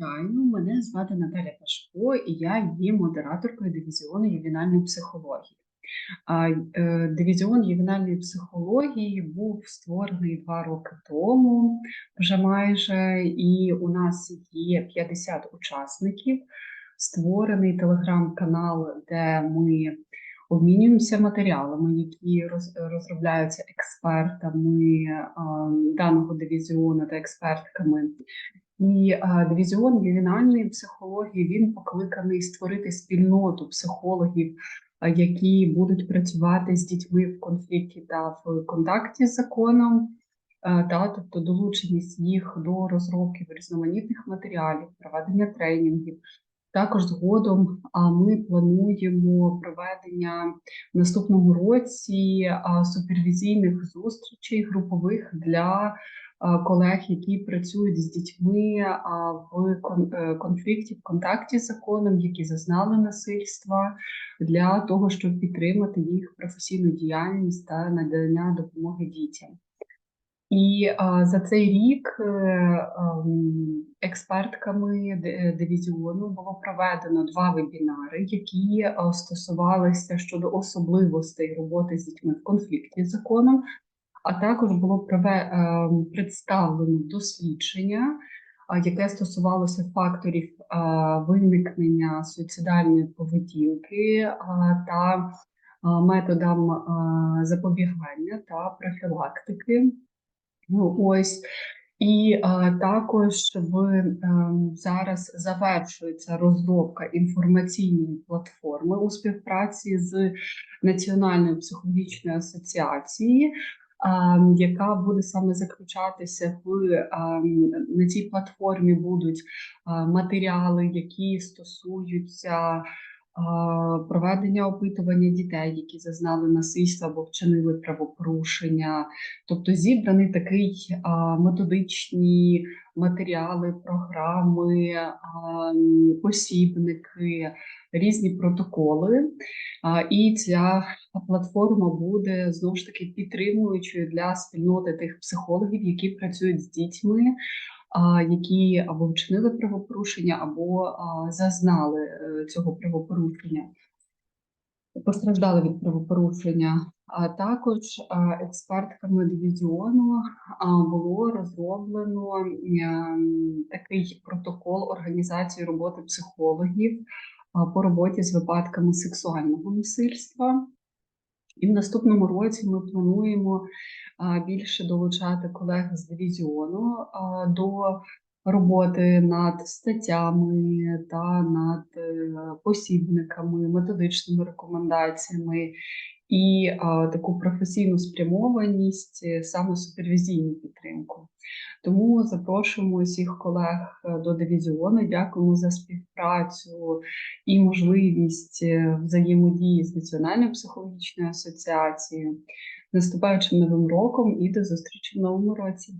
Вітаю, мене звати Наталя Пашко, і я є модераторкою дивізіону ювенальної психології. А, е, Дивізіон ювенальної психології був створений два роки тому, вже майже, і у нас є 50 учасників. Створений телеграм-канал, де ми обмінюємося матеріалами, які розробляються експертами даного дивізіону та експертками. І е, дивізіон ювенальної психології він покликаний створити спільноту психологів, е, які будуть працювати з дітьми в конфлікті та в контакті з законом, е, та тобто долученість їх до розробки різноманітних матеріалів, проведення тренінгів. Також згодом ми плануємо проведення в наступному році супервізійних зустрічей групових для колег, які працюють з дітьми в е, конфлікті, в контакті з законом, які зазнали насильства, для того, щоб підтримати їх професійну діяльність та надання допомоги дітям. І а, за цей рік е, ем, експертками е, дивізіону було проведено два вебінари, які е, стосувалися щодо особливостей роботи з дітьми в конфлікті з законом, а також було ем, представлено дослідження, яке стосувалося факторів виникнення суїцидальної поведінки та а, методам запобігання та профілактики. Ну, ось. І а, також в ем, зараз завершується розробка інформаційної платформи у співпраці з Національною психологічною асоціацією, а, яка буде саме заключатися в на цій платформі будуть матеріали, які стосуються проведення опитування дітей, які зазнали насильства або вчинили правопорушення. Тобто зібраний такий методичні матеріали, програми, посібники, різні протоколи. І ця платформа буде знову ж таки підтримуючою для спільноти тих психологів, які працюють з дітьми, які або вчинили правопорушення, або зазнали е, цього правопорушення постраждали від правопорушення. А також експертками дивізіону було розроблено такий протокол організації роботи психологів по роботі з випадками сексуального насильства. І в наступному році ми плануємо більше долучати колег з дивізіону до роботи над статтями та над е, посібниками, методичними рекомендаціями і а, таку професійну спрямованість, е, саме супервізійну підтримку. Тому запрошуємо усіх колег е, до дивізіону. Дякуємо за співпрацю і можливість е, взаємодії з Національною психологічною асоціацією. Наступаючим новим роком і до зустрічі в новому році.